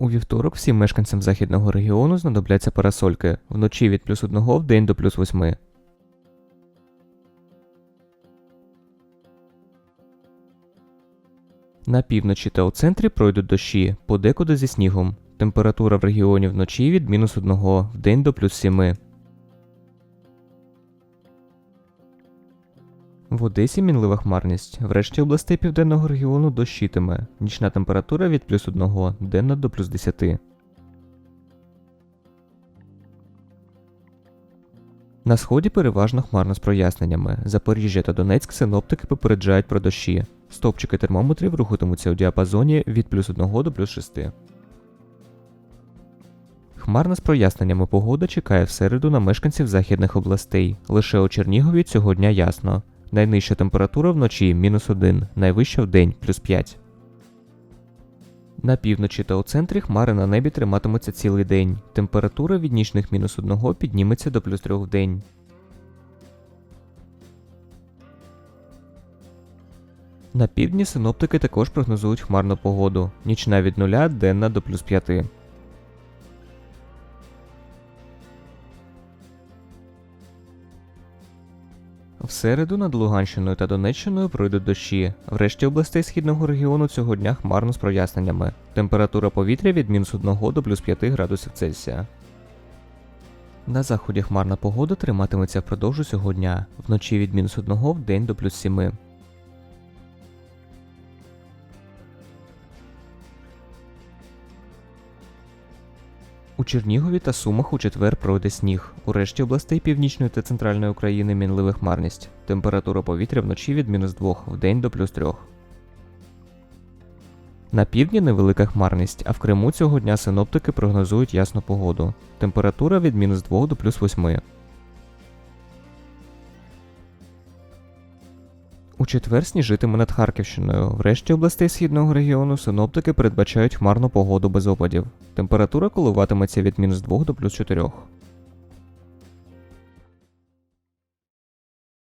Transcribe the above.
У вівторок всім мешканцям західного регіону знадобляться парасольки вночі від плюс 1 в день до плюс 8. На півночі та у центрі пройдуть дощі, подекуди зі снігом. Температура в регіоні вночі від мінус 1 в день до плюс 7. В Одесі мінлива хмарність. В решті областей південного регіону дощитиме. Нічна температура від плюс 1, денна до плюс 10. На сході переважно хмарно з проясненнями. Запоріжжя та Донецьк синоптики попереджають про дощі. Стовпчики термометрів рухатимуться у діапазоні від плюс 1 до плюс 6. Хмарна з проясненнями погода чекає в середу на мешканців західних областей. Лише у Чернігові цього дня ясно. Найнижча температура вночі мінус 1, найвища в день плюс 5. На півночі та у центрі хмари на небі триматимуться цілий день. Температура від нічних мінус 1 підніметься до плюс 3 в день. На півдні синоптики також прогнозують хмарну погоду. Нічна від 0, денна до плюс 5. В середу над Луганщиною та Донеччиною пройдуть дощі. В решті областей східного регіону цього дня хмарно з проясненнями. Температура повітря від мінус 1 до плюс 5 градусів Цельсія. На заході хмарна погода триматиметься впродовж усього дня. Вночі від мінус 1 в день до плюс 7. У Чернігові та Сумах у четвер пройде сніг. У решті областей північної та центральної України мінлива хмарність. Температура повітря вночі від мінус 2 в день до плюс 3. На півдні невелика хмарність, а в Криму цього дня синоптики прогнозують ясну погоду. Температура від мінус 2 до плюс 8. У четвер сніжитиме над Харківщиною. В решті областей східного регіону синоптики передбачають хмарну погоду без опадів. Температура коливатиметься від мінус 2 до плюс 4.